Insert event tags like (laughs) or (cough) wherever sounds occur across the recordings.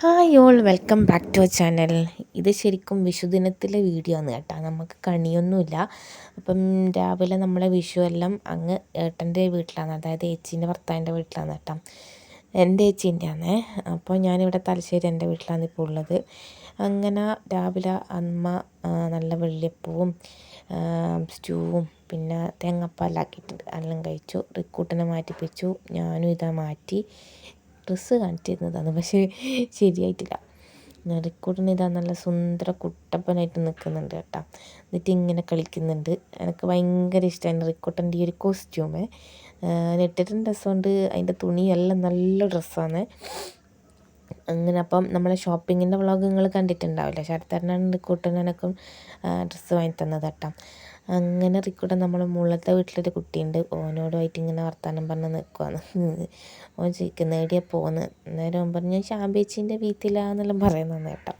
Hi all welcome back to our channel ഇത് ശരിക്കും വിഷുദിനത്തിലെ video ആണ് കേട്ടോ. നമുക്ക് കണിയൊന്നുമില്ല. അപ്പം രാവിലെ നമ്മളെ വിഷു എല്ലാം അങ്ങ് ഏട്ടന്റെ വീട്ടിലാണ്. അതായത് ഏച്ചീന്റെ ഭർത്താവിന്റെ വീട്ടിലാണ് കേട്ടോ. എന്റെ ഏച്ചീന്റെ ആണേ അപ്പോൾ ഞാനിവിടെ തലശ്ശേരി എന്റെ വീട്ടിലാണ് ഇപ്പോൾ ഉള്ളത്. അങ്ങനെ രാവിലെ അമ്മ നല്ല വെള്ളിയപ്പവും സ്റ്റൂവും പിന്നെ തേങ്ങാപ്പാലാക്കിയിട്ടുണ്ട് എല്ലാം കഴിച്ചു. റിക്കൂട്ടനെ മാറ്റിപ്പിച്ചു. ഞാനും ഇതാ മാറ്റി. ഡ്രസ്സ് കാണിച്ചിരുന്നതാണ്. പക്ഷേ ശരിയായിട്ടില്ല. നരിക്കൂട്ടൻ ഇതാ നല്ല സുന്ദര കുട്ടപ്പനായിട്ട് നിൽക്കുന്നുണ്ട് കേട്ടോ. എന്നിട്ട് ഇങ്ങനെ കളിക്കുന്നുണ്ട്. എനിക്ക് ഭയങ്കര ഇഷ്ടമാണ് റിക്കോട്ടന്റെ ഈ ഒരു കോസ്റ്റ്യൂമ് ഇട്ടിട്ടുണ്ട് ഡ്രസ്സുകൊണ്ട് അതിന്റെ തുണിയെല്ലാം നല്ല ഡ്രസ്സാണ്. അങ്ങനെ അപ്പം നമ്മളെ ഷോപ്പിങ്ങിന്റെ വ്ളോഗ് നിങ്ങൾ കണ്ടിട്ടുണ്ടാവില്ല? ശരത്തരനാണ് റിക്കൂട്ടനക്കും ഡ്രസ്സ് വാങ്ങി തന്നത് കേട്ടോ. അങ്ങനെ റിക്കൂടെ നമ്മളെ മുള്ളത്തെ വീട്ടിലൊരു കുട്ടിയുണ്ട്. ഓനോടുമായിട്ട് ഇങ്ങനെ വർത്തമാനം പറഞ്ഞ് നിൽക്കുവാണ് (laughs) ഓൻ ചോദിക്കുന്ന എവിടെയാ പോന്ന് അന്നേരം ഓൻ പറഞ്ഞു ശാമ്പേച്ചീന്റെ വീട്ടിലാന്നെല്ലാം പറയുന്നതാണ് കേട്ടോ.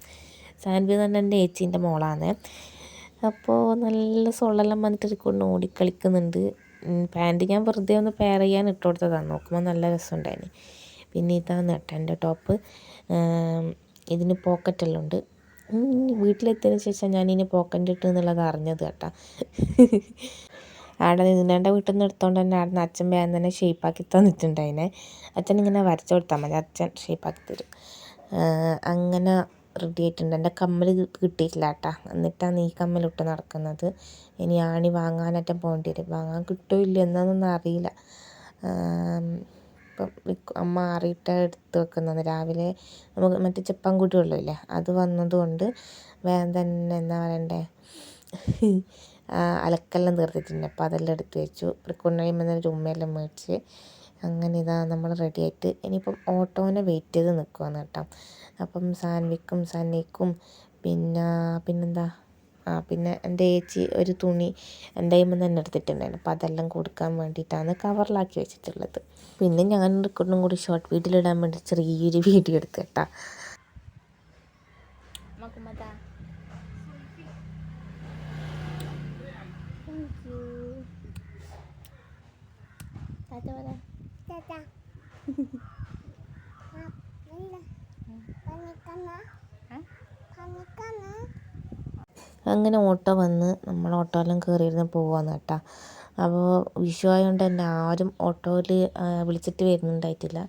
സാൻവി തന്നെ എന്റെ ഏച്ചീന്റെ മോളാണ് അപ്പോൾ നല്ല സൊള്ളെല്ലാം വന്നിട്ട് റിക്കൂട്ടിന് ഓടിക്കളിക്കുന്നുണ്ട്. പാന്റ് ഞാൻ വെറുതെ ഒന്ന് പെയർ ചെയ്യാൻ ഇട്ട് കൊടുത്തതാണ് നോക്കുമ്പോൾ നല്ല രസമുണ്ടായിരുന്നു പിന്നെ ഇതാണ് കേട്ടോ എന്റെ ടോപ്പ് ഇതിന് പോക്കറ്റെല്ലാം ഉണ്ട്. വീട്ടിലെത്തിയതിന് ശേഷം ഞാനിനി പോക്കന്റെ ഇട്ടു എന്നുള്ളത് അറിഞ്ഞത് കേട്ടോ. ആടെ നിന്നേണ്ട വീട്ടിൽ നിന്ന് എടുത്തോണ്ട് തന്നെ ആടെ അച്ഛൻ വേഗം തന്നെ ഷേപ്പാക്കി തന്നിട്ടുണ്ടായിനെ. അച്ഛൻ ഇങ്ങനെ വരച്ചു കൊടുത്താൽ മതി അച്ഛൻ ഷേപ്പാക്കി തരും. അങ്ങനെ റെഡി ആയിട്ടുണ്ട്. എന്റെ കമ്മൽ കിട്ടിയിട്ടില്ല കേട്ടാ. എന്നിട്ടാണ് ഈ കമ്മലിട്ട് നടക്കുന്നത്. ഇനി ആണി വാങ്ങാനായിട്ട് പോകേണ്ടി വരും. വാങ്ങാൻ കിട്ടുമോ ഇല്ല എന്നാന്നൊന്നും അറിയില്ല. ഇപ്പം അമ്മ ആറിയിട്ട് എടുത്ത് വെക്കുന്നത് രാവിലെ നമുക്ക് മറ്റേ ചെപ്പാൻകുട്ടി വെള്ളമില്ലേ അത് വന്നതുകൊണ്ട് വേഗം തന്നെ എന്താ പറയണ്ടേ? അലക്കെല്ലാം തീർത്തിട്ടുണ്ട്. അപ്പോൾ അതെല്ലാം എടുത്ത് വെച്ചു. കഴിയുമ്പോൾ ഒരു ഉമ്മയെല്ലാം മേടിച്ച് അങ്ങനെ ഇതാ നമ്മൾ റെഡി ആയിട്ട് ഇനിയിപ്പം ഓട്ടോനെ വെയിറ്റ് ചെയ്ത് നിൽക്കുവാണ് കേട്ടോ. അപ്പം സാൻവിക്കും സന്നയ്ക്കും പിന്നെ പിന്നെന്താ? പിന്നെ എന്റെ ഏച്ചി ഒരു തുണി എന്റെ കയ്യിൽ തന്നെ എടുത്തിട്ടുണ്ടായിരുന്നു. അപ്പോൾ അതെല്ലാം കൊടുക്കാൻ വേണ്ടിയിട്ടാണ് കവറിലാക്കി വെച്ചിട്ടുള്ളത്. പിന്നെ ഞാൻ റെക്കോർഡും കൂടി ഷോർട്ട് വീഡിയോ ഇടാൻ വേണ്ടി ചെറിയൊരു വീഡിയോ എടുത്ത് കേട്ടാ. (laughs) അങ്ങനെ ഓട്ടോ വന്ന് നമ്മൾ ഓട്ടോയിലും കയറിയിരുന്ന് പോവാന്ന് കേട്ടോ. അപ്പോൾ വിഷു ആയതുകൊണ്ട് തന്നെ ആരും ഓട്ടോയിൽ വിളിച്ചിട്ട് വരുന്നുണ്ടായിട്ടില്ല.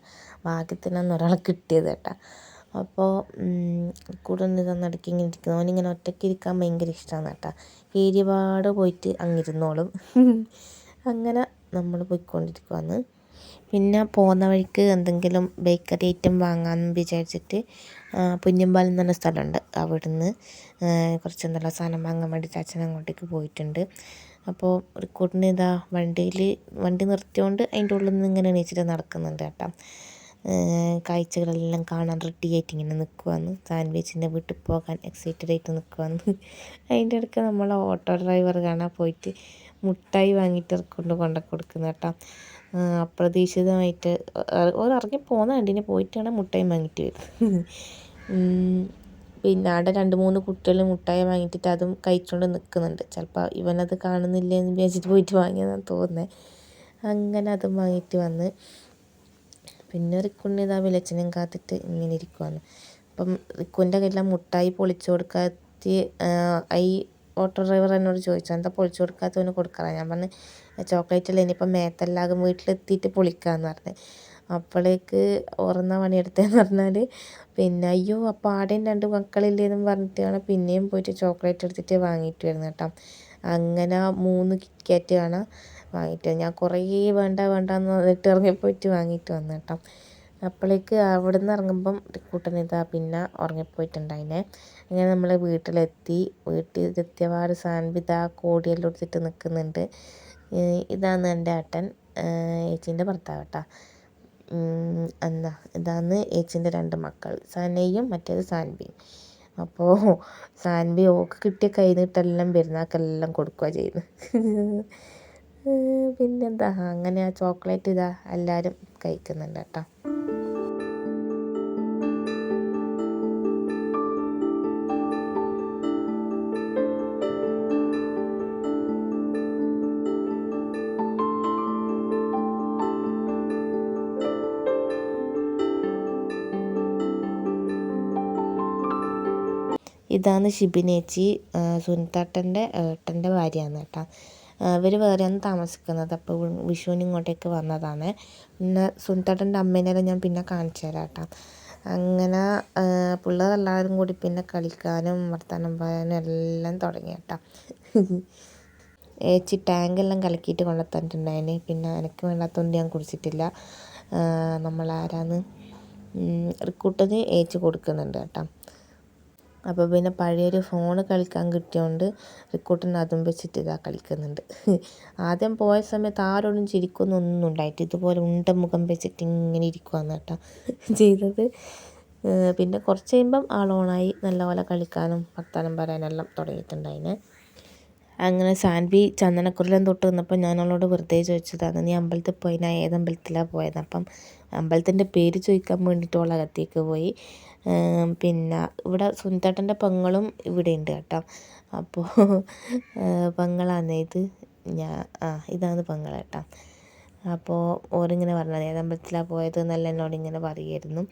ഭാഗ്യത്തിനാണ് ഒരാളെ കിട്ടിയത് കേട്ടോ. അപ്പോൾ കൂടെ നിന്ന് നടുക്കി ഇങ്ങനെ ഇരിക്കുന്നു. അവനിങ്ങനെ ഒറ്റയ്ക്ക് ഇരിക്കാൻ ഭയങ്കര ഇഷ്ടമാണ് കേട്ടോ. ഏരിയപാട് പോയിട്ട് അങ്ങിരുന്നോളും (laughs) അങ്ങനെ നമ്മൾ പോയിക്കൊണ്ടിരിക്കുവാന്ന്. പിന്നെ പോകുന്ന വഴിക്ക് എന്തെങ്കിലും ബേക്കറി ഐറ്റം വാങ്ങാമെന്ന് വിചാരിച്ചിട്ട് പുഞ്ഞമ്പാലം എന്ന് പറഞ്ഞ സ്ഥലമുണ്ട്. അവിടുന്ന് കുറച്ച് എന്തെല്ലാം സാധനം വാങ്ങാൻ വേണ്ടിയിട്ട് അച്ഛൻ അങ്ങോട്ടേക്ക് പോയിട്ടുണ്ട്. അപ്പോൾ റിക്കോർഡിന് ഇതാ വണ്ടിയിൽ വണ്ടി നിർത്തിയോണ്ട് അതിന്റെ ഉള്ളിൽ നിന്ന് ഇങ്ങനെ എണീച്ചിട്ട് നടക്കുന്നുണ്ട് കേട്ടോ. കാഴ്ചകളെല്ലാം കാണാൻ റെഡി ആയിട്ട് ഇങ്ങനെ നിൽക്കുവാന്ന് സാൻഡ്വിച്ചിന്റെ വീട്ടിൽ പോകാൻ എക്സൈറ്റഡ് ആയിട്ട് നിൽക്കുവാന്ന് അതിന്റെ ഇടയ്ക്ക് നമ്മൾ ഓട്ടോ ഡ്രൈവർ കാണാൻ പോയിട്ട് മുട്ടായി വാങ്ങിയിട്ട് കൊണ്ട് കൊണ്ടു കൊടുക്കുന്ന കേട്ടോ. അപ്രതീക്ഷിതമായിട്ട്. ഓർ ഇറങ്ങി പോകുന്ന കണ്ടിന് പോയിട്ടാണ് മുട്ടായി വാങ്ങിയിട്ട് വരുന്നത്. പിന്നെ അവിടെ രണ്ട് മൂന്ന് കുട്ടികൾ മുട്ടായി വാങ്ങിയിട്ട് അതും കഴിച്ചുകൊണ്ട് നിൽക്കുന്നുണ്ട് ചിലപ്പോൾ ഇവനത് കാണുന്നില്ല എന്ന് വിചാരിച്ചിട്ട് പോയിട്ട് വാങ്ങിയതാണ് തോന്നുന്നത് അങ്ങനെ അതും വാങ്ങിയിട്ട് വന്ന്. പിന്നെ റിക്കുണ്ണി ഇതാ വിലച്ചനും കാത്തിട്ട് ഇങ്ങനെ ഇരിക്കുവാണ്. അപ്പം റിക്കുവിന്റെ കയ്യിലെ മുട്ടായി പൊളിച്ചു കൊടുക്കാത്ത ഈ ഓട്ടോ ഡ്രൈവർ എന്നോട് ചോദിച്ചു എന്താ പൊളിച്ചു കൊടുക്കാത്തവന് കൊടുക്കാറ്? ഞാൻ പറഞ്ഞു ചോക്ലേറ്റ് അല്ല ഇനിയിപ്പം മേത്തെല്ലാകും വീട്ടിലെത്തിയിട്ട് പൊളിക്കാമെന്ന് പറഞ്ഞ്. അപ്പോഴേക്ക് ഓർന്ന പണിയെടുത്തതെന്ന് പറഞ്ഞാൽ പിന്നെ അയ്യോ അപ്പോൾ ആടെയും രണ്ട് മക്കളില്ലേന്നും പറഞ്ഞിട്ടാണ് പിന്നെയും പോയിട്ട് ചോക്ലേറ്റ് എടുത്തിട്ട് വാങ്ങിയിട്ട് വരുന്നത് കേട്ടോ. അങ്ങനെ മൂന്ന് കിറ്റ്കാറ്റ് ആണ് വാങ്ങിയിട്ട് ഞാൻ കുറേ വേണ്ട വേണ്ട എന്ന് പറഞ്ഞിട്ട് ഇറങ്ങിപ്പോയിട്ട് വാങ്ങിയിട്ട് വന്നു കേട്ടോ. അപ്പോഴേക്ക് അവിടെ നിന്ന് ഇറങ്ങുമ്പം കൂട്ടൻ ഇതാ പിന്നെ ഉറങ്ങിപ്പോയിട്ടുണ്ടായിനെ അങ്ങനെ നമ്മൾ വീട്ടിലെത്തി. വീട്ടിലെത്തിയപാട് സാൻവിത കോടിയെല്ലാം എടുത്തിട്ട് നിൽക്കുന്നുണ്ട് ഇതാണ് എന്റെ ഏട്ടൻ ഏച്ചീന്റെ ഭർത്താവ് കേട്ടോ എന്താ ഇതാണ് ഏച്ചീന്റെ രണ്ട് മക്കൾ സനയും മറ്റേത് സാൻവിയും അപ്പോൾ സാൻബി ഓക്ക് കിട്ടിയ കൈനീട്ടെല്ലാം പെരുന്നാക്കെല്ലാം കൊടുക്കുക ചെയ്യുന്നത് പിന്നെന്താ അങ്ങനെ ആ ചോക്ലേറ്റ് ഇതാ എല്ലാവരും കഴിക്കുന്നുണ്ട് കേട്ടോ ഇതാണ് ഷിബിനേച്ചി സുനിത്താട്ടന്റെ ഏട്ടന്റെ ഭാര്യയാണ് കേട്ടോ. ഇവർ വേറെയാണ് താമസിക്കുന്നത്. അപ്പോൾ വിഷുവിന് ഇങ്ങോട്ടേക്ക് വന്നതാണ്. പിന്നെ സുനിത്താട്ടന്റെ അമ്മേനെ ഞാൻ പിന്നെ കാണിച്ചു തരാം കേട്ടോ. അങ്ങനെ പിള്ളേരെല്ലാവരും കൂടി പിന്നെ കളിക്കാനും വർത്തമാനം പറയാനും എല്ലാം തുടങ്ങി കേട്ടോ. ഏച്ചി ടാങ്കെല്ലാം കലക്കിയിട്ട് കൊണ്ടുത്തന്നിട്ടുണ്ടായിന് പിന്നെ എനിക്ക് വേണ്ടാത്തതുകൊണ്ട് ഞാൻ കുടിച്ചിട്ടില്ല. നമ്മളാരാന്ന്? റിക്കൂട്ടന് ഏച്ചി കൊടുക്കുന്നുണ്ട് കേട്ടോ. അപ്പോൾ പിന്നെ പഴയൊരു ഫോൺ കളിക്കാൻ കിട്ടിയോണ്ട് റിക്കൂട്ടൻ അതും വെച്ചിട്ട് ഇതാ കളിക്കുന്നുണ്ട്. (laughs) ആദ്യം പോയ സമയത്ത് ആരോടും ചിരിക്കുന്നൊന്നും ഉണ്ടായിട്ട് ഇതുപോലെ ഉണ്ട മുഖം വെച്ചിട്ട് ഇങ്ങനെ ഇരിക്കുവാന്ന് കേട്ടോ (laughs) ചെയ്തത്. പിന്നെ കുറച്ച് കഴിയുമ്പം ആൾ ഓണായി നല്ലപോലെ കളിക്കാനും വർത്താനം പറയാനെല്ലാം തുടങ്ങിയിട്ടുണ്ടായിന്. അങ്ങനെ സാൻവി ചന്ദനക്കുരിലും തൊട്ട് നിന്നപ്പോൾ ഞാൻ അവളോട് വെറുതെ ചോദിച്ചതാണ് നീ അമ്പലത്തിൽ പോയി ഞാൻ ഏത് അമ്പലത്തിലാണ് പോയത് അപ്പം അമ്പലത്തിന്റെ പേര് ചോദിക്കാൻ വേണ്ടിയിട്ട് അവൾ അകത്തേക്ക് പോയി. പിന്നെ ഇവിടെ സുനിത്തേട്ടന്റെ പെങ്ങളും ഇവിടെ ഉണ്ട് കേട്ടോ അപ്പോൾ പെങ്ങളാണ് ഇത് ഞാൻ ആ ഇതാണ് പെങ്ങൾ കേട്ടോ. അപ്പോൾ ഓരിങ്ങനെ പറഞ്ഞത് ഏത് അമ്പലത്തിലാണ് പോയത് എന്നല്ല എന്നോട് ഇങ്ങനെ പറയുമായിരുന്നു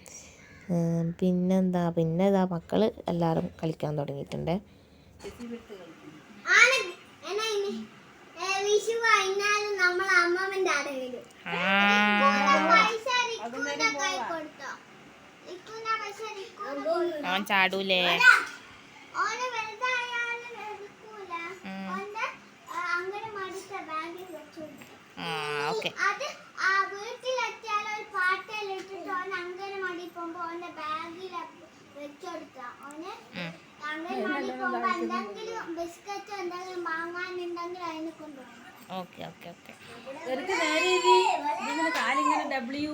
പിന്നെന്താ പിന്നെ ഇതാ മക്കൾ എല്ലാവരും കളിക്കാൻ തുടങ്ങിയിട്ടുണ്ട്. നമ്മൾ അമ്മമ്മന്റെ ആടെ വരും അവൻ ചാടൂലേ. ആ ഓക്കെ. Okay okay okay. കാലിങ്ങനെ ഡബ്ല്യു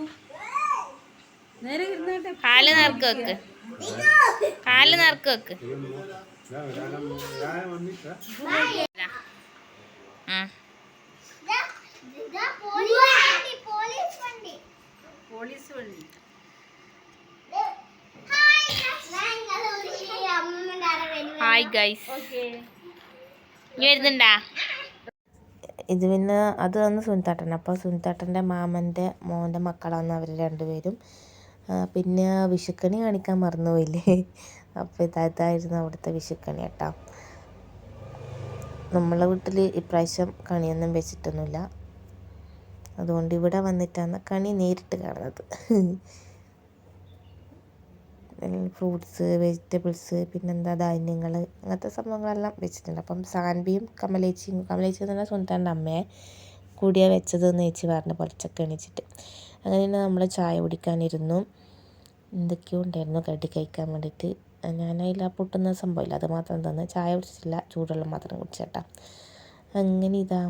കാൽ നേർക്ക് വെക്ക്. കാൽ നേർക്ക് വെക്ക്. പോലീസ് വണ്ടി. ഹായ് ഗൈസ് വരുന്നുണ്ടാ? ഇത് പിന്നെ അത് വന്ന് സുനിത്താട്ടൻ അപ്പോൾ സുനിത്താട്ടന്റെ മാമന്റെ മോന്റെ മക്കളാണ് അവർ രണ്ടുപേരും. പിന്നെ വിഷുക്കണി കാണിക്കാൻ മറന്നുപോയില്ലേ? (laughs) അപ്പോൾ ഇതായിരുന്നു അവിടുത്തെ വിഷുക്കണി കേട്ടോ. നമ്മളെ വീട്ടിൽ ഇപ്രാവശ്യം കണിയൊന്നും വെച്ചിട്ടൊന്നുമില്ല. അതുകൊണ്ട് ഇവിടെ വന്നിട്ടാണ് കണി നേരിട്ട് കാണുന്നത്. (laughs) ഫ്രൂട്ട്സ് വെജിറ്റബിൾസ് പിന്നെന്താ ധാന്യങ്ങൾ അങ്ങനത്തെ സംഭവങ്ങളെല്ലാം വെച്ചിട്ടുണ്ട്. അപ്പം സാൻബിയും കമലേച്ചിയും കമലേച്ചി എന്ന് പറഞ്ഞാൽ സുന്ദരന്റെ അമ്മയെ കൂടിയാണ് വെച്ചത് എന്ന് ചേച്ചി പറഞ്ഞ പൊലച്ചക്ക എണീച്ചിട്ട്. അങ്ങനെ നമ്മൾ ചായ കുടിക്കാനിരുന്നു. എന്തൊക്കെയോ ഉണ്ടായിരുന്നു കടി കഴിക്കാൻ വേണ്ടിയിട്ട്. ഞാൻ ആ പൊട്ടുന്ന സംഭവമില്ല. അത് മാത്രം തന്നെ ചായ കുടിച്ചിട്ടില്ല. ചൂടുവെള്ളം മാത്രം കുടിച്ചേട്ടാ. അങ്ങനെ ഇതാ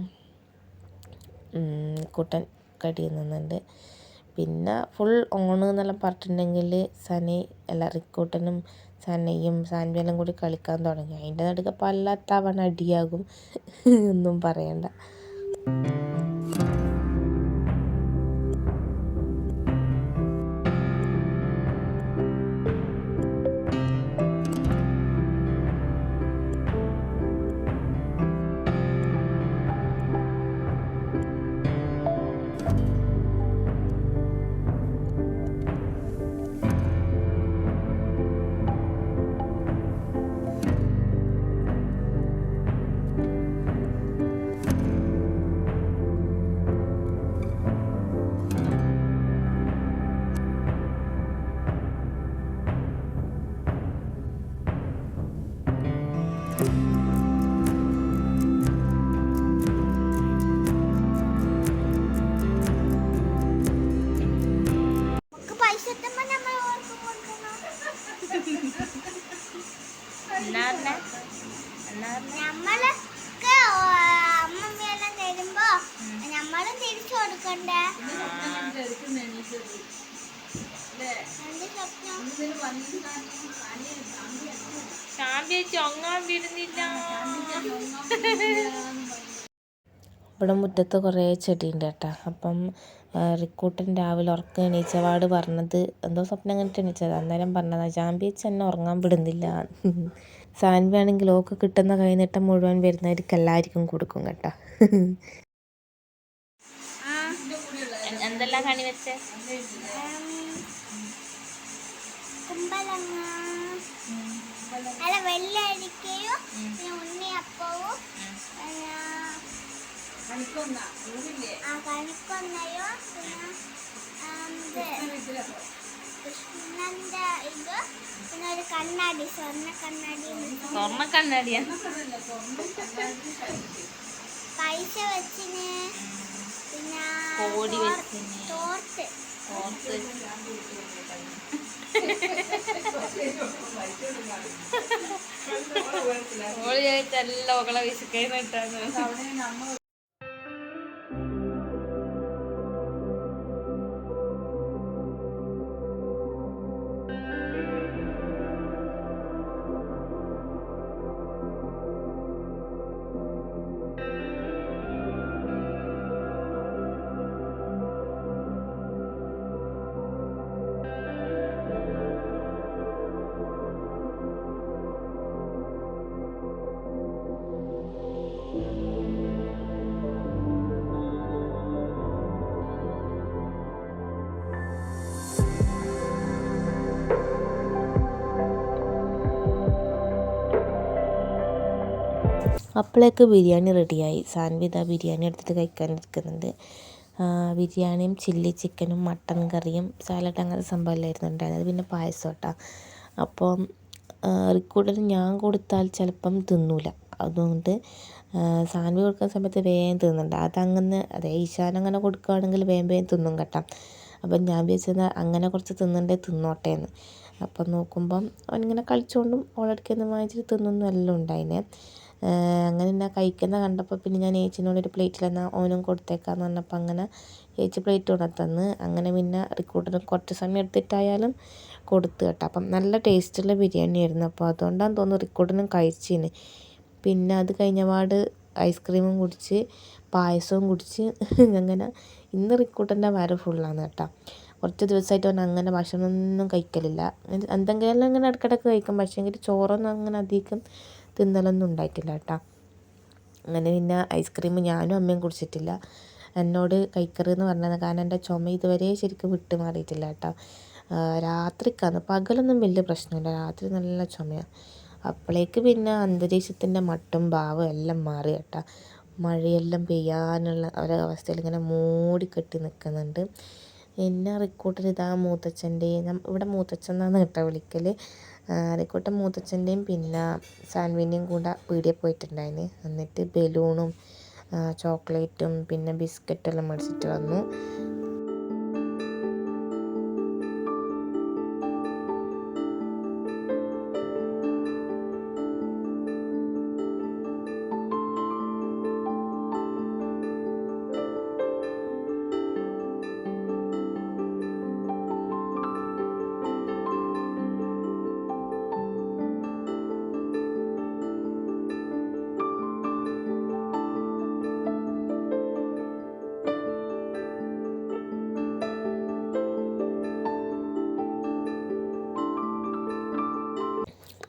കുട്ടൻ കടി നിന്നുണ്ട്. പിന്നെ ഫുൾ ഓണ് എന്നെല്ലാം പറഞ്ഞിട്ടുണ്ടെങ്കിൽ സനി അല്ല റിക്കൂട്ടനും സനയും സാൻവിയെല്ലാം കൂടി കളിക്കാൻ തുടങ്ങി. അതിന്റെ നടുക്ക് പല തവണ അടിയാകും. (laughs) ഒന്നും പറയണ്ട. വിടുന്നില്ല. ഇവിടെ മുറ്റത്ത് കുറേ ചെടിയുണ്ട് കേട്ടോ. അപ്പം റിക്കൂട്ടൻ രാവിലെ ഉറക്കം എണീച്ചപാട് പറഞ്ഞത് എന്തോ സ്വപ്നം കണ്ടിട്ട് എണീച്ചത്. അന്നേരം പറഞ്ഞതാ ജാമ്പിച്ച് എന്നെ ഉറങ്ങാൻ വിടുന്നില്ല. സാൻവി ആണെങ്കിൽ ഓക്ക് കിട്ടുന്ന കൈനീട്ടം മുഴുവൻ വരുന്നവർക്ക് എല്ലാവർക്കും കൊടുക്കും കേട്ടോ. എന്തെല്ലാം കണി വെച്ചേ? കുമ്പളങ്ങ അല്ല വെള്ളരിക്കയും പിന്നെ ഉണ്ണിയപ്പവും ആ കണിക്കൊന്നയോ പിന്നെ കൃഷ്ണന്റെ ഇത് പിന്നെ ഒരു കണ്ണാടി സ്വർണ കണ്ണാടി സ്വർണ കണ്ണാടിയാ? പൈസ വെച്ചിന് പിന്നെ കോടി വെച്ചിന്. തോർത്ത്. (laughs) (laughs) ഓൾ ചോദിച്ചല്ല ഓകളെ വിശുക്കായിട്ടാണ് അവിടെ അപ്പോഴേക്ക് ബിരിയാണി റെഡിയായി. സാൻവിത ബിരിയാണി എടുത്തിട്ട് കഴിക്കാൻ ഇരിക്കുന്നുണ്ട് ബിരിയാണിയും ചില്ലി ചിക്കനും മട്ടൻ കറിയും സാലഡ് അങ്ങനത്തെ സംഭവമല്ലായിരുന്നു ഉണ്ടായിരുന്നത്. പിന്നെ പായസം കേട്ടോ അപ്പം റിക്കൂട്ടർ ഞാൻ കൊടുത്താൽ ചിലപ്പം തിന്നൂല. അതുകൊണ്ട് സാൻവി കൊടുക്കുന്ന സമയത്ത് വേഗം തിന്നുന്നുണ്ട്. അതങ്ങനെ അതെ ഈശാൻ അങ്ങനെ കൊടുക്കുകയാണെങ്കിൽ വേഗം വേഗം തിന്നും കേട്ടോ. അപ്പം ഞാൻ വിചാരിച്ചത് അങ്ങനെ കുറച്ച് തിന്നണ്ടേ തിന്നോട്ടെ എന്ന്. അപ്പം നോക്കുമ്പം അവനിങ്ങനെ കളിച്ചുകൊണ്ടും ഓളടിക്കുന്ന വാങ്ങിച്ചിട്ട് തിന്നൊന്നും എല്ലാം ഉണ്ടായിനെ അങ്ങനെ ഞാൻ കഴിക്കുന്ന കണ്ടപ്പോൾ പിന്നെ ഞാൻ ഏച്ചിനോട് ഒരു പ്ലേറ്റിൽ തന്നെ ഓനും കൊടുത്തേക്കാന്ന് പറഞ്ഞപ്പോൾ അങ്ങനെ ഏച്ചി പ്ലേറ്റ് കൊണ്ട് തന്ന് അങ്ങനെ പിന്നെ റിക്രൂട്ടിന് കുറച്ച് സമയം എടുത്തിട്ടായാലും കൊടുത്തു കേട്ടോ. അപ്പം നല്ല ടേസ്റ്റുള്ള ബിരിയാണി ആയിരുന്നു. അപ്പോൾ അതുകൊണ്ടാണ് തോന്നുന്നു റിക്രൂട്ടിനും കഴിച്ചിന്. പിന്നെ അത് കഴിഞ്ഞപാട് ഐസ്ക്രീമും കുടിച്ച് പായസവും കുടിച്ച് (laughs) അങ്ങനെ ഇന്ന് റിക്രൂട്ടന്റെ വര ഫുള്ളാണ് കേട്ടോ. കുറച്ച് ദിവസമായിട്ട് അവൻ അങ്ങനെ ഭക്ഷണമൊന്നും കഴിക്കലില്ല. എന്തെങ്കിലും അങ്ങനെ ഇടയ്ക്കിടയ്ക്ക് കഴിക്കും. പക്ഷേ എങ്കിൽ ചോറൊന്നും അങ്ങനെ അധികം തിന്നലൊന്നും ഉണ്ടായിട്ടില്ല കേട്ടോ. അങ്ങനെ പിന്നെ ഐസ്ക്രീം ഞാനും അമ്മയും കുടിച്ചിട്ടില്ല. എന്നോട് കഴിക്കരുതെന്ന് പറഞ്ഞത് കാരണം എന്റെ ചുമ ഇതുവരെ ശരിക്കും വിട്ട് മാറിയിട്ടില്ല കേട്ടോ. രാത്രിക്കാണ്. പകലൊന്നും വലിയ പ്രശ്നമില്ല. രാത്രി നല്ല ചുമയാണ് അപ്പോഴേക്ക് പിന്നെ അന്തരീക്ഷത്തിന്റെ മട്ടും ഭാവം എല്ലാം മാറി കേട്ടോ. മഴയെല്ലാം പെയ്യാനുള്ള ഒരവസ്ഥയിൽ ഇങ്ങനെ മൂടിക്കെട്ടി നിൽക്കുന്നുണ്ട്. എന്നെ റിക്കൂട്ടർ ഇതാ മൂത്തച്ഛന്റെ ഇവിടെ മൂത്തച്ഛൻ എന്നാണ് കേട്ടോ വിളിക്കൽ റിക്കൂട്ടൻ മൂത്തച്ഛന്റെയും പിന്നെ സാൻവിന്റെയും കൂടെ പീടികയിൽ പോയിട്ടുണ്ടായിന്. എന്നിട്ട് ബലൂണും ചോക്ലേറ്റും പിന്നെ ബിസ്ക്കറ്റെല്ലാം മേടിച്ചിട്ട് വന്നു.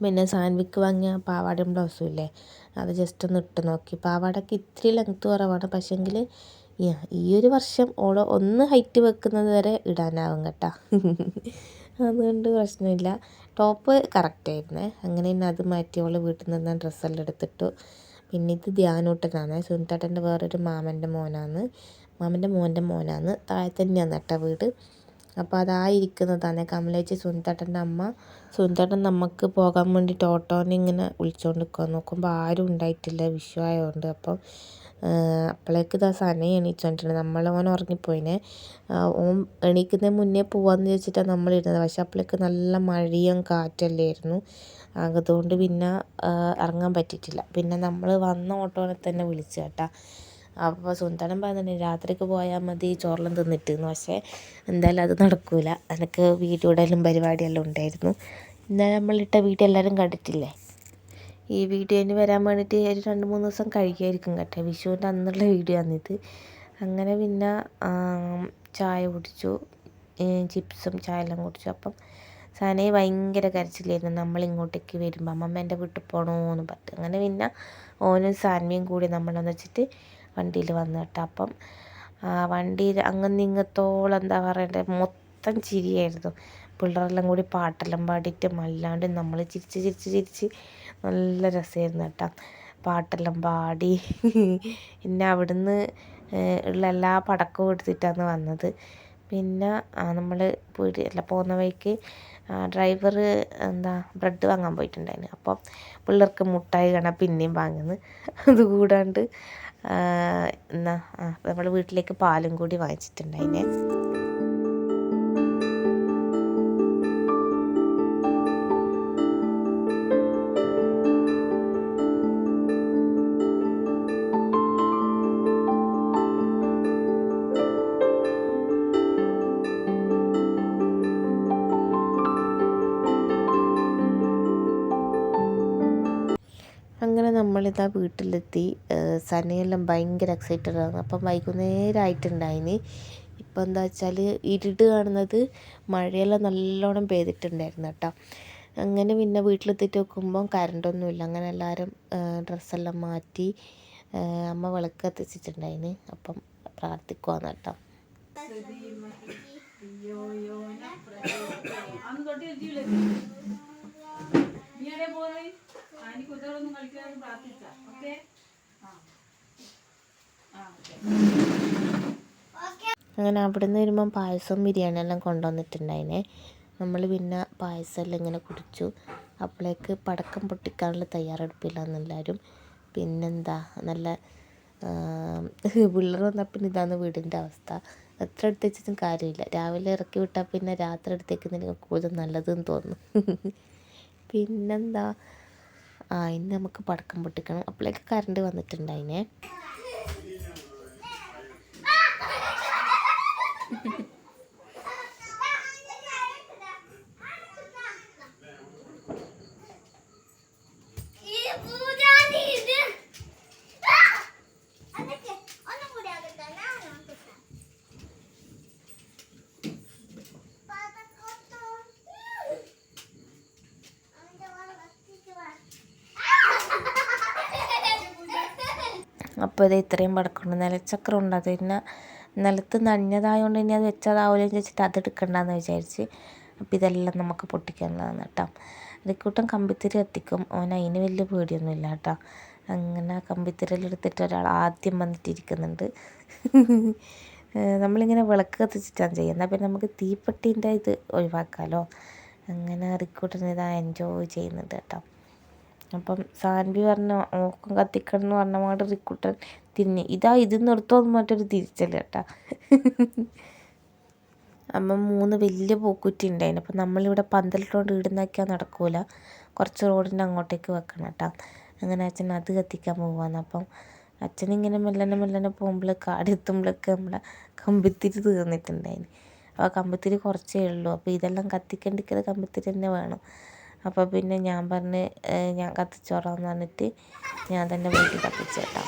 പിന്നെ സാൻവിക്ക് വാങ്ങിയ പാവാടയും ബ്ലൗസും ഇല്ലേ? അത് ജസ്റ്റ് ഒന്ന് ഇട്ട് നോക്കി. പാവാടയ്ക്ക് ഇത്തിരി ലെങ്ത്ത് കുറവാണ്. പക്ഷേങ്കിൽ ഈ ഒരു വർഷം ഓൾ ഒന്ന് ഹൈറ്റ് വെക്കുന്നത് വരെ ഇടാനാവും കേട്ടോ. അതുകൊണ്ട് പ്രശ്നമില്ല. ടോപ്പ് കറക്റ്റായിരുന്നേ അങ്ങനെ തന്നെ അത് മാറ്റി അവൾ വീട്ടിൽ നിന്ന് ഡ്രസ്സെല്ലാം എടുത്തിട്ടു. പിന്നെ ഇത് ധ്യാനൂട്ടനാണ്. സുനിത്താട്ടന്റെ വേറൊരു മാമന്റെ മോനാണ്. മാമന്റെ മോന്റെ മോനാണ്. താഴെ തന്നെയാണ് കേട്ടോ വീട്. അപ്പോൾ അതായിരിക്കുന്നതാണ് കമലേച്ചി സുനിത്തേട്ടന്റെ അമ്മ. സുനിത്തേട്ടൻ നമുക്ക് പോകാൻ വേണ്ടിയിട്ട് ഓട്ടോനെ ഇങ്ങനെ വിളിച്ചുകൊണ്ട് നിൽക്കുക നോക്കുമ്പോൾ ആരും ഉണ്ടായിട്ടില്ല വിഷു ആയതുകൊണ്ട് അപ്പം അപ്പോഴേക്ക് ഇതാ സന എണീച്ചുകൊണ്ടിട്ടുണ്ട് നമ്മൾ ഓൻ ഉറങ്ങിപ്പോയിനെ. ഓൻ എണീക്കുന്നതിന് മുന്നേ പോവാന്ന് ചോദിച്ചിട്ടാണ് നമ്മൾ ഇരുന്നത് പക്ഷെ അപ്പോഴേക്ക് നല്ല മഴയും കാറ്റല്ലായിരുന്നു അതുകൊണ്ട് പിന്നെ ഇറങ്ങാൻ പറ്റിയിട്ടില്ല. പിന്നെ നമ്മൾ വന്ന ഓട്ടോനെ തന്നെ വിളിച്ചു കേട്ടാ. അപ്പോൾ സുന്ദരൻ പറഞ്ഞിട്ടുണ്ട് രാത്രിക്ക് പോയാൽ മതി ചോറെല്ലാം തിന്നിട്ട് എന്ന് പക്ഷേ എന്തായാലും അത് നടക്കില്ല എനിക്ക് വീട്ടിലൂടെയെല്ലാം പരിപാടിയെല്ലാം ഉണ്ടായിരുന്നു. ഇന്നലെ നമ്മളിട്ട വീഡിയോ എല്ലാവരും കണ്ടിട്ടില്ലേ? ഈ വീഡിയോന് വരാൻ വേണ്ടിയിട്ട് ഒരു രണ്ട് മൂന്ന് ദിവസം കഴിക്കായിരിക്കും കേട്ടോ. വിഷുവിന്റെ അന്നുള്ള വീഡിയോ ആണിത്. അങ്ങനെ പിന്നെ ചായ കുടിച്ചു. ചിപ്സും ചായ എല്ലാം കുടിച്ചു. അപ്പം സനയെ ഭയങ്കര കരച്ചിലായിരുന്നു. നമ്മൾ ഇങ്ങോട്ടേക്ക് വരുമ്പോൾ അമ്മമ്മ എന്റെ വീട്ടിൽ പോകണമെന്ന് പറഞ്ഞു അങ്ങനെ പിന്നെ ഓനും സാൻവിയും കൂടി നമ്മളെന്ന് വെച്ചിട്ട് വണ്ടിയിൽ വന്നു കേട്ടോ. അപ്പം വണ്ടിയിൽ അങ്ങനെ ഇങ്ങത്തോളം എന്താ പറയണ്ടേ മൊത്തം ചിരിയായിരുന്നു. പിള്ളേരെല്ലാം കൂടി പാട്ടെല്ലാം പാടിയിട്ട് അല്ലാണ്ട് നമ്മൾ ചിരിച്ച് ചിരിച്ച് ചിരിച്ച് നല്ല രസമായിരുന്നു കേട്ടോ. പാട്ടെല്ലാം പാടി. പിന്നെ അവിടുന്ന് ഉള്ള എല്ലാ പടക്കവും എടുത്തിട്ടാണ് വന്നത്. പിന്നെ നമ്മൾ പീടികയല്ല പോകുന്ന വഴിക്ക് ഡ്രൈവർ എന്താ ബ്രെഡ് വാങ്ങാൻ പോയിട്ടുണ്ടായിന്. അപ്പം പിള്ളേർക്ക് മുട്ടായി കാണാൻ പിന്നെയും വാങ്ങുന്നു. അതുകൂടാണ്ട് എന്നാ നമ്മൾ വീട്ടിലേക്ക് പാലും കൂടി വാങ്ങിച്ചിട്ടുണ്ടായിനെ. നമ്മളിതാ വീട്ടിലെത്തി. സനയെല്ലാം ഭയങ്കര എക്സൈറ്റഡ് ആണ്. അപ്പം വൈകുന്നേരം ആയിട്ടുണ്ടായിന് ഇപ്പം എന്താ വെച്ചാൽ ഇരുട് കാണുന്നത് മഴയെല്ലാം നല്ലോണം പെയ്തിട്ടുണ്ടായിരുന്നു കേട്ടോ. അങ്ങനെ പിന്നെ വീട്ടിലെത്തിയിട്ട് നോക്കുമ്പം കറണ്ടൊന്നുമില്ല അങ്ങനെ എല്ലാവരും ഡ്രസ്സെല്ലാം മാറ്റി അമ്മ വിളക്ക് കത്തിച്ചിട്ടുണ്ടായിന്. അപ്പം പ്രാർത്ഥിക്കുവാന്ന് കേട്ടോ. അന്ന് തൊട്ട് കളിക്കാതെ പ്രാർത്ഥിച്ച ഓക്കെ? ആ. ആ അങ്ങനെ അവിടെ നിന്ന് വരുമ്പം പായസവും ബിരിയാണി എല്ലാം കൊണ്ടുവന്നിട്ടുണ്ടായിനെ. നമ്മൾ പിന്നെ പായസം എല്ലാം ഇങ്ങനെ കുടിച്ചു. അപ്പോഴേക്ക് പടക്കം പൊട്ടിക്കാനുള്ള തയ്യാറെടുപ്പില്ലാന്ന് എല്ലാവരും. പിന്നെന്താ? നല്ല പിള്ളേർ വന്നാൽ പിന്നെ ഇതാണ് വീടിന്റെ അവസ്ഥ. എത്ര എടുത്ത് വെച്ചിട്ടും കാര്യമില്ല. രാവിലെ ഇറക്കി വിട്ടാൽ പിന്നെ രാത്രി എടുത്തേക്കുന്നതിന് കൂടുതൽ നല്ലതെന്ന് തോന്നുന്നു പിന്നെന്താ? ആ ഇന്ന് നമുക്ക് പടക്കം പൊട്ടിക്കണം. അപ്പോഴേക്ക് കറണ്ട് വന്നിട്ടുണ്ടായിനെ (laughs) ഈ പൂജാരി ഇത്. ആ! അതൊക്കെ ഒന്നും കൂടി ആകട്ടെ. ഞാൻ നോക്കട്ടെ. പതക്കൊത്തു. അവന്റെ വാ കത്തിച്ച് വാ. അപ്പോൾ ഇത് ഇത്രയും പടക്കമുണ്ട്. നിലച്ചക്രം ഉണ്ട്. അത് പിന്നെ നിലത്ത് നനഞ്ഞതായതുകൊണ്ട് ഇനി അത് വെച്ചതാവില്ലെന്ന് വെച്ചിട്ട് അത് എടുക്കണ്ടെന്ന് വിചാരിച്ച് അപ്പോൾ ഇതെല്ലാം നമുക്ക് പൊട്ടിക്കാനുള്ളതാണ് കേട്ടോ. റിക്കൂട്ടൻ കമ്പിത്തിരി എത്തിക്കും. ഓൻ അതിന് വലിയ പേടിയൊന്നുമില്ല കേട്ടോ. അങ്ങനെ കമ്പിത്തിരലെടുത്തിട്ട് ഒരാൾ ആദ്യം വന്നിട്ടിരിക്കുന്നുണ്ട്. നമ്മളിങ്ങനെ വിളക്ക് കത്തിച്ചിട്ടാണ് ചെയ്യുന്നത്. എന്നാൽ പിന്നെ നമുക്ക് തീപ്പെട്ടിന്റെ ഇത് ഒഴിവാക്കാമല്ലോ അങ്ങനെ റിക്കൂട്ടൻ ഇതാ എൻജോയ് ചെയ്യുന്നുണ്ട് കേട്ടോ. അപ്പം സാൻവി പറഞ്ഞ ഓക്കം കത്തിക്കണം എന്ന് പറഞ്ഞ മാട്ട് റിക്രൂട്ടർ തിരിഞ്ഞ് ഇതാ ഇത് നിർത്തോന്ന് മറ്റൊരു തിരിച്ചല്ല കേട്ടാ. അമ്മ മൂന്ന് വലിയ പൂക്കുറ്റി ഉണ്ടായിന്. അപ്പം നമ്മളിവിടെ പന്തലിട്ടോണ്ട് ഇടുന്നൊക്കെയാൽ നടക്കൂല. കുറച്ച് റോഡിന്റെ അങ്ങോട്ടേക്ക് വെക്കണം കേട്ടോ. അങ്ങനെ അച്ഛൻ അത് കത്തിക്കാൻ പോവാന്ന്. അപ്പം അച്ഛനിങ്ങനെ മെല്ലനെ മെല്ലനെ പോകുമ്പോൾ കാടെത്തുമ്പോഴൊക്കെ നമ്മളെ കമ്പിത്തിരി തീർന്നിട്ടുണ്ടായിന്. അപ്പോൾ കമ്പിത്തിരി കുറച്ചേ ഉള്ളൂ. അപ്പോൾ ഇതെല്ലാം കത്തിക്കണ്ടിക്കത് കമ്പിത്തിരി തന്നെ വേണം. അപ്പോൾ പിന്നെ ഞാൻ പറഞ്ഞ് ഞാൻ കത്തിച്ചോളാന്ന് പറഞ്ഞിട്ട് ഞാൻ തന്നെ വീട്ടിൽ കത്തിച്ചേട്ടാ.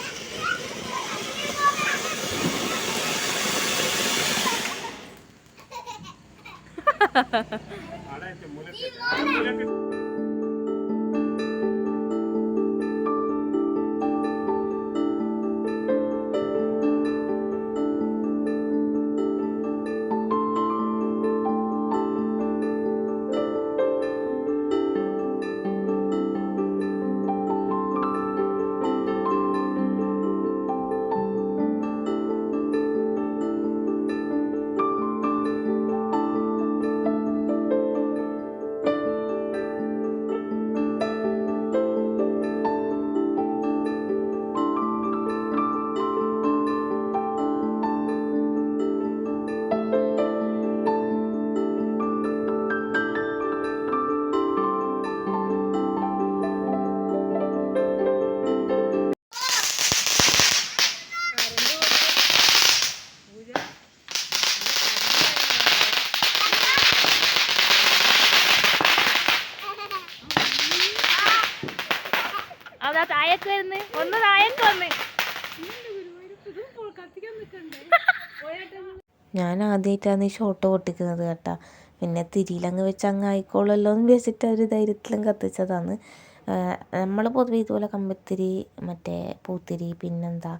അതാ ആദ്യമായിട്ടാണ് ഈ ഷോട്ട് പൊട്ടിക്കുന്നത് കേട്ടാ. പിന്നെ തിരിയിലങ്ങ് വെച്ച് അങ്ങ് ആയിക്കോളല്ലോ എന്ന് വിചാരിച്ചിട്ട് ഒരു ധൈര്യത്തിലും കത്തിച്ചതാണ്. നമ്മൾ പൊതുവെ ഇതുപോലെ കമ്പിത്തിരി മറ്റേ പൂത്തിരി പിന്നെന്താ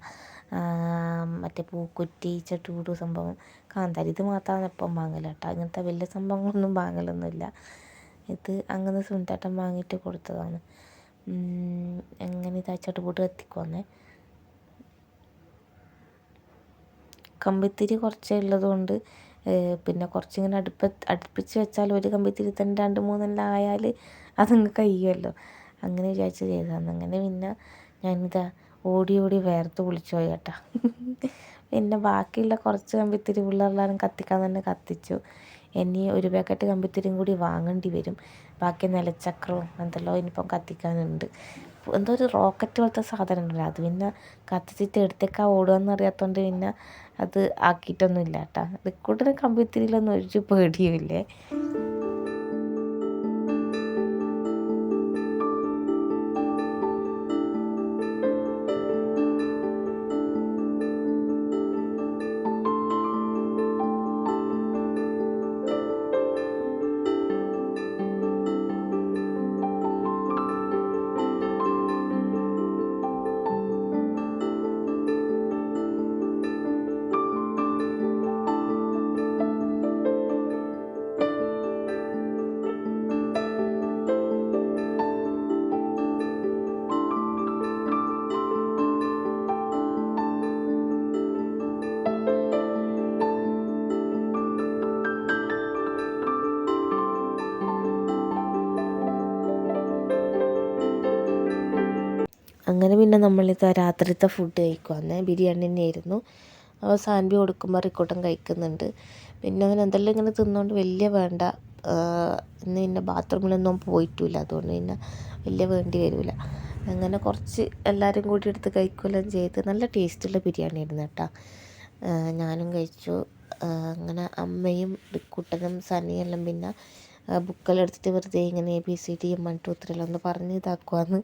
മറ്റേ പൂക്കുറ്റി ചട്ടുകൂടു സംഭവം കാന്താരി ഇത് മാത്രമാണ് എപ്പം വാങ്ങൽ കേട്ടോ. അങ്ങനത്തെ വലിയ സംഭവങ്ങളൊന്നും വാങ്ങലൊന്നുമില്ല. ഇത് അങ്ങനെ സുനിതേട്ടൻ വാങ്ങിയിട്ട് കൊടുത്തതാണ്. അങ്ങനെ ഇതാ ചട്ടുകൂട്ട് കത്തിക്കുവന്നേ? കമ്പിത്തിരി കുറച്ചേ ഉള്ളതുകൊണ്ട് പിന്നെ കുറച്ചിങ്ങനെ അടുപ്പ അടുപ്പിച്ച് വെച്ചാൽ ഒരു കമ്പിത്തിരി തന്നെ രണ്ട് മൂന്നെണ്ണം ആയാൽ അതങ്ങ് കഴിയുമല്ലോ അങ്ങനെ വിചാരിച്ച് ചെയ്തതാണ് അങ്ങനെ പിന്നെ ഞാനിതാ ഓടി ഓടി വേർത്ത് കുളിച്ചു പോയി കേട്ടോ പിന്നെ ബാക്കിയുള്ള കുറച്ച് കമ്പിത്തിരി പിള്ളേരെല്ലാവരും കത്തിക്കാൻ തന്നെ കത്തിച്ചു. ഇനി ഒരു പാക്കറ്റ് കമ്പിത്തിരിയും കൂടി വാങ്ങേണ്ടി വരും. ബാക്കി നിലച്ചക്രവും എന്തെല്ലോ ഇനിയിപ്പം കത്തിക്കാനുണ്ട്. എന്തോ ഒരു റോക്കറ്റ് പോലത്തെ സാധനം ഉണ്ടല്ലോ അത് പിന്നെ കത്തിച്ചിട്ട് എടുത്തേക്കാ ഓടുകയെന്ന് അറിയാത്തതുകൊണ്ട് പിന്നെ അത് ആക്കിയിട്ടൊന്നും ഇല്ല കേട്ടോ റിക്കൂട്ടിന് കമ്പിത്തിരിയിലൊന്നും ഒരു പേടിയുമില്ലേ? അങ്ങനെ പിന്നെ നമ്മളിത് രാത്രിത്തെ ഫുഡ് കഴിക്കുവാന്നേ ബിരിയാണി തന്നെയായിരുന്നു. അപ്പോൾ സാൻവി കൊടുക്കുമ്പോൾ റിക്കൂട്ടൻ കഴിക്കുന്നുണ്ട്. പിന്നെ അവൻ എന്തെല്ലാം ഇങ്ങനെ തിന്നുകൊണ്ട് വലിയ വേണ്ട. ഇന്ന് പിന്നെ ബാത്റൂമിലൊന്നും പോയിട്ടില്ല. അതുകൊണ്ട് പിന്നെ വലിയ വേണ്ടി വരില്ല അങ്ങനെ കുറച്ച് എല്ലാവരും കൂടി എടുത്ത് കഴിക്കുകയെല്ലാം ചെയ്ത് നല്ല ടേസ്റ്റുള്ള ബിരിയാണി ആയിരുന്നു കേട്ടോ ഞാനും കഴിച്ചു. അങ്ങനെ അമ്മയും കുട്ടനും സനിയെല്ലാം പിന്നെ ബുക്കെല്ലാം എടുത്തിട്ട് വെറുതെ ഇങ്ങനെ A B C D M one two three എല്ലാം ഒന്ന് പറഞ്ഞ് ഇതാക്കുവാന്ന്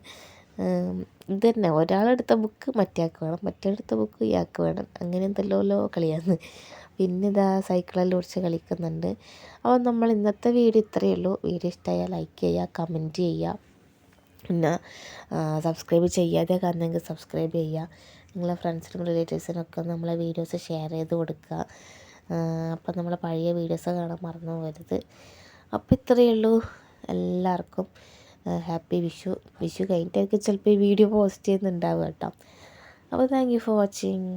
ഇത് തന്നെ ഒരാളെടുത്ത ബുക്ക് മറ്റേയാൾക്ക് വേണം. മറ്റേടുത്ത ബുക്ക് ഇയാൾക്ക് വേണം. അങ്ങനെ എന്തെല്ലോ കളിയാന്ന് പിന്നെ ഇതാ സൈക്കിളെല്ലാം ഓടിച്ച് കളിക്കുന്നുണ്ട്. അപ്പോൾ നമ്മൾ ഇന്നത്തെ വീഡിയോ ഇത്രയേ ഉള്ളൂ. വീഡിയോ ഇഷ്ടമായാൽ ലൈക്ക് ചെയ്യുക കമന്റ് ചെയ്യുക. പിന്നെ സബ്സ്ക്രൈബ് ചെയ്യാതെ കാണുന്നെങ്കിൽ സബ്സ്ക്രൈബ് ചെയ്യുക. നിങ്ങളെ ഫ്രണ്ട്സിനും റിലേറ്റീവ്സിനൊക്കെ നമ്മളെ വീഡിയോസ് ഷെയർ ചെയ്ത് കൊടുക്കുക. അപ്പം നമ്മളെ പഴയ വീഡിയോസ് കാണാൻ മറന്നു പോകരുത്. അപ്പോൾ ഇത്രയേ ഉള്ളൂ. എല്ലാവർക്കും ഹാപ്പി വിഷു. വിഷു കഴിഞ്ഞിട്ടായിരിക്കും ചിലപ്പോൾ ഈ വീഡിയോ പോസ്റ്റ് ചെയ്യുന്നുണ്ടാവുക കേട്ടോ. അപ്പോൾ താങ്ക് യു ഫോർ വാച്ചിങ്